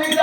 పెట్టి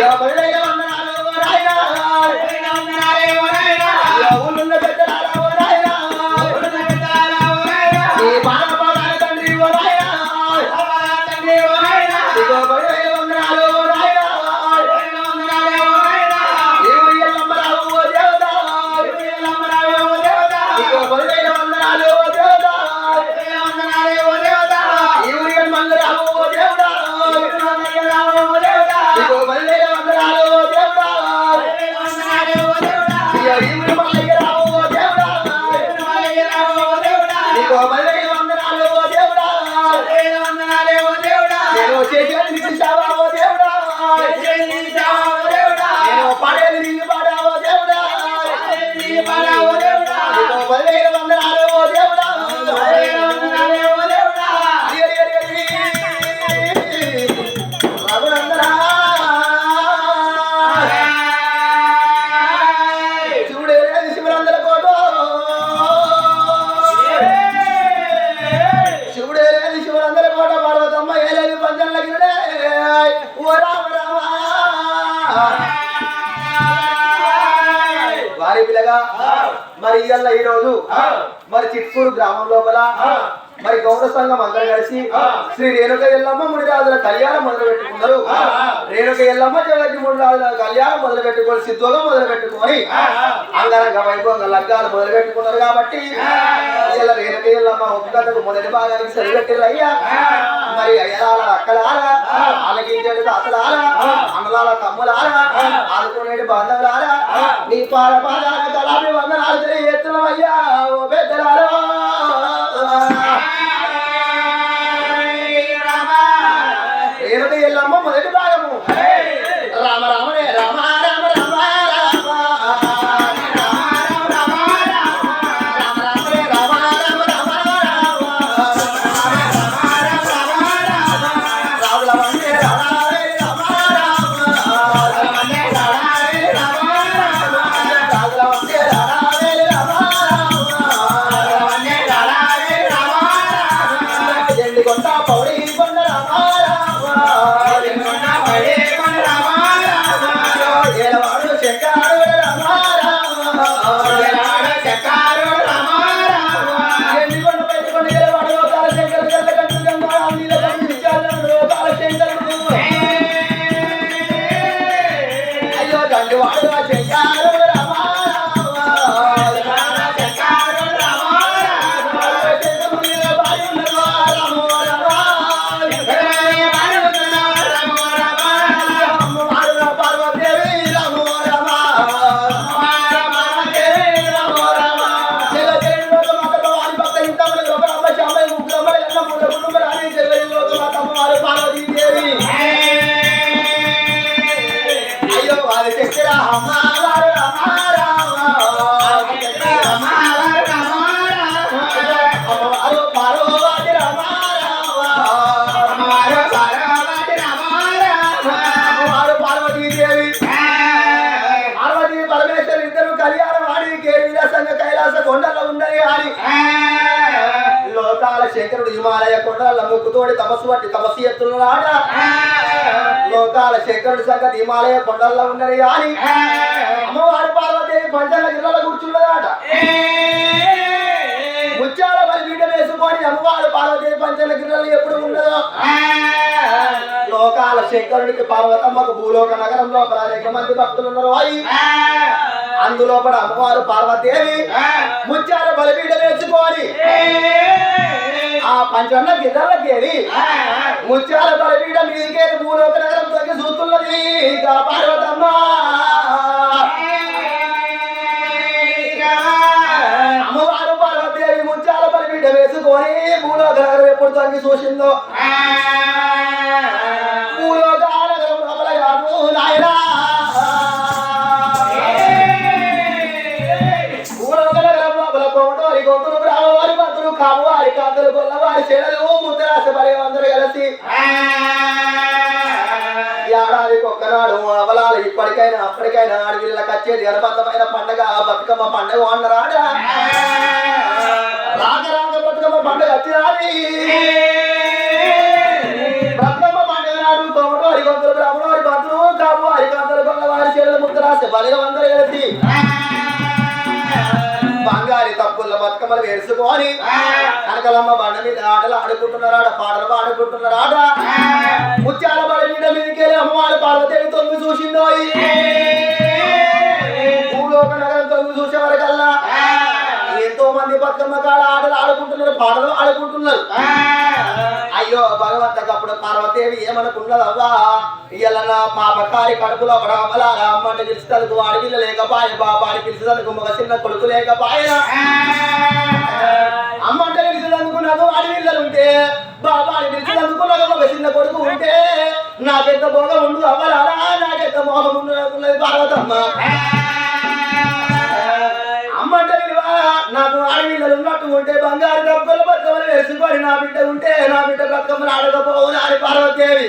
ya, చిట్కూరు గ్రామం లోపల మరి గౌడ సంఘం అందరూ కలిసి శ్రీ రేణుక ఎల్లమ్మ ముడి రాజుల కళ్యాణం మొదలు పెట్టుకున్నారు రేణుక ఎల్లమ్మ జగతి ముడి రాజుల కళ్యాణం మొదలు పెట్టుకొని సిద్ధంగా మొదలు పెట్టుకొని అంగరంగ వైభవంగా లగ్గాలు మొదలు పెట్టుకున్నారు కాబట్టి ఇలా రేణుక ఎల్లమ్మ ఒక్కటకు మొదటి భాగానికి సరిపెట్టారు అయ్యా. మరి అయ్యలాల అక్కలాల ఆలకించేది తాతలాల అన్నలాల తమ్ములాల ఆదుకునేది బాంధవులాల నీ పాల పాదాల కళాభి కైలాస కొండలో ఉన్నది ఆడి లోకాల శంకరుడు హిమాలయ కొండల ముక్కుతోడి తపస్సు పట్టి తపస్సు ఎత్తున్నాడ లోకాల శంకరుడు సంగతి హిమాలయ కొండల్లో ఉన్నది అని అమ్మవారి పార్వతీదేవి పంచల గిర్రల కూర్చున్నదాట. ముత్యాల మరి బీట వేసుకొని అమ్మవారు పార్వతీదేవి పంచల గిర్రలు ఎప్పుడు ఉన్నదో లోకాల శంకరుడికి పార్వతమ్మకు భూలోక నగరం లోపల అనేక మంది భక్తులు ఉన్నారు అందులోపల అమ్మవారు పార్వతీదేవి ముత్యాల బలిపీట వేసుకొని ఆ పంచన్న గిర్రలకేరి ముత్యాల బలిపీట మీదికేరి భూలోక నగరం తొక్కి చూస్తున్నది ఇక పార్వతమ్మ. అమ్మవారు పార్వతీదేవి ముత్యాల బలిపీట వేసుకొని భూలోక నగరం ఎప్పుడు తొంగి చూసిందో. కాము వారి కామువారి కొల్ల వారి చెడలు ముద్రాస పడేవి అందరూ కలిసి. ఏడాదికి ఒక్కనాడు అవలాలు ఇప్పటికైనా అప్పటికైనా అడవిళ్ళకి వచ్చేది అనుబంధమైన పండగ బతుకమ్మ పండగ అన్నరాడా రాక రాక బతుకమ్మ పండగ వచ్చినాది. బతుకమ్మ పండగ నాడు తోమటో బ్రాహ్మణు బ్రాహ్మణవారి బంతులు కాపు అరికాంతలు గొల్లవారి చెల్లెలు ముద్దరాశ బలిగా అందరూ కలిసి. బతుకమ్మలు వేసుకొని కనకలమ్మ బండ మీద ఆటలు ఆడుకుంటున్నారు ఆడ పాటలు పాడుకుంటున్నారు ముత్యాల బడి మీద మీదకెళ్ళి అమ్మవారి పార్వతీదేవి తొంగి చూసిందో భూలోక నగరం తొంగి చూసే వరకల్లా ఎంతో మంది బతుకమ్మ కాడ ఆటలు ఆడుకుంటున్నారు పాటలు ఆడుకుంటున్నారు. అయ్యో భగవంతకు అప్పుడు పార్వతీదేవి ఏమనుకున్నదవ్వా? ఇయ్యాల నా పాపకారి కడుపులో పడవలారా అమ్మంటే పిలిచేందుకు అడవిలో లేకపాయ బాబాని పిలిచేందుకు మగ చిన్న కొడుకు లేకపాయ అమ్మంటే పిలిచేందుకు నాకు అడవిల్లలు ఉంటే బాబాని పిలిచేందుకు నాకు ఒక చిన్న కొడుకు ఉంటే నాకెంత భోగం ఉండు అవ్వలారా నాకెంత మోహం ఉండు అనుకున్నది పార్వతమ్మ నాకు ఆడవిల్లలు ఉన్నట్టు ఉంటే బంగారు డబ్బులు బతుకమ్మలు వేసుకొని నా బిడ్డ ఉంటే నా బిడ్డ బతుకమ్మలు ఆడకపోవాలి అని పార్వతీదేవి.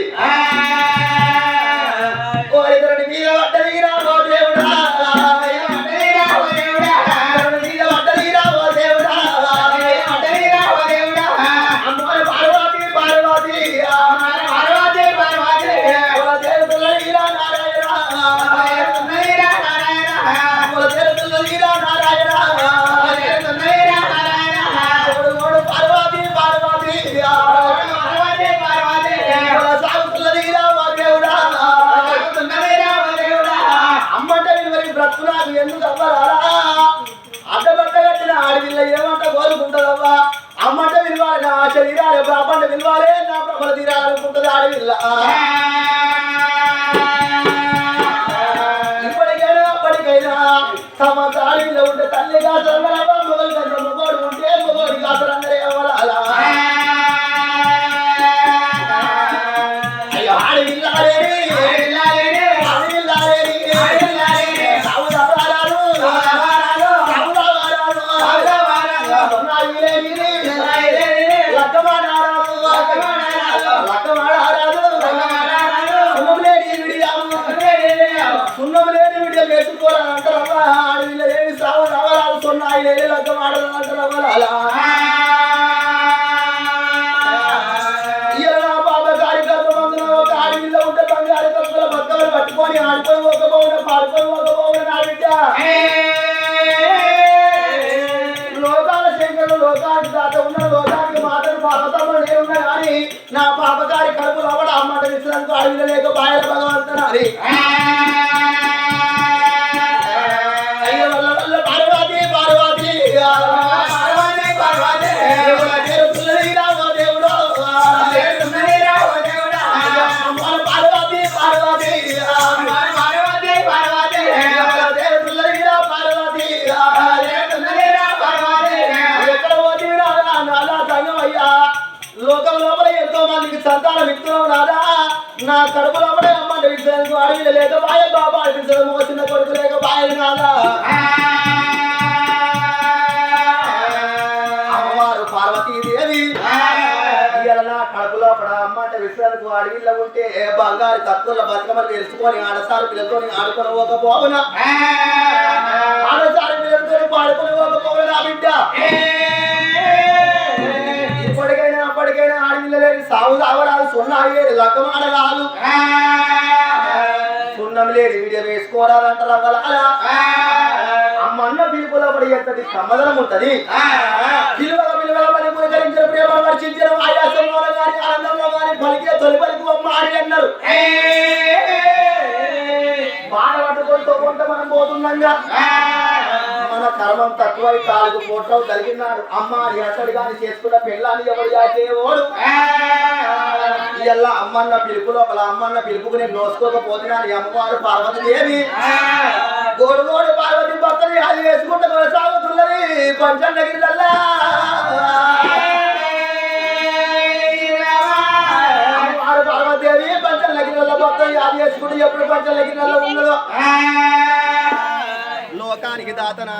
ఇప్పటికైనా అప్పటికైనా సమాచారంలో ఉండే తల్లిగా చదవరా సన్నాయిలేని లక్కమాడాలంటారమ్మా అలా. ఈయన బాబ ఒక ఉంటే బంగారు కప్పుల బతుకలు పట్టుకొని ఆడుకొని ఒక బౌన పాడుకొని ఒక నా బిడ్డ. లోకాల శంకరుడు లోకానికి దాత ఉన్న లోకానికి మాత్రం పాపతమ్మ నేనున్నా కానీ నా పాపకారి కడుపులు లోపల అమ్మాట విశ్రాంతి అడవిలో లేక బాయల భగవంతుడు అని. నా కడుపు అమ్మడే అమ్మ విషయానికి అడవిలో లేక బాయ బాబా అనిపించడం ఒక చిన్న కొడుకు లేక బాయ నాదా అమ్మవారు పార్వతీదేవి. ఇవాళ నా కడుపు లోపల అమ్మంటే విషయాలకు అడవిలో ఉంటే బంగారు తత్తుల బతుకమ్మలు తెలుసుకొని ఆడసారి పిల్లలతో ఆడుకొని ఒక పోవున ఆడసారి పిల్లలతో పాడుకొని ఒక పోవున బిడ్డ. అప్పటికైనా ఆడపిల్ల లేని సాగు సావరాలు సున్నాయి లక్కమాడరాలు సున్నం లేని విడియ వేసుకోరాలంటారు అవ్వాలా అమ్మన్న పిలుపులో పడి ఎంతటి సమ్మదనం ఉంటది. పిలువల పిలువల పడి పురకరించిన ప్రేమ వర్షించిన ఆయాసంలో గాని ఆనందంలో గాని పలికే తొలి పలికి అమ్మ ఆడి అన్నారు. పట్టుకొని కొంత మనం పోతుండగా మన కర్మం తక్కువై కాలుకు పోటం కలిగినాడు అమ్మ అని అతడు గాని చేసుకున్న పెళ్ళాన్ని ఎవరు యాచేవాడు ఇలా అమ్మన్న పిలుపు లోపల అమ్మన్న పిలుపుకు నేను నోసుకోకపోతున్నాను అమ్మవారు పార్వతీదేవి గోడు గోడు పార్వతి భక్తుని అది వేసుకుంటూ కొనసాగుతున్నది పంచం దగ్గరల్లా అది వేసుకుంటూ ఎప్పుడు లగినల్ల ఉన్నదో. లోకానికి దాతన?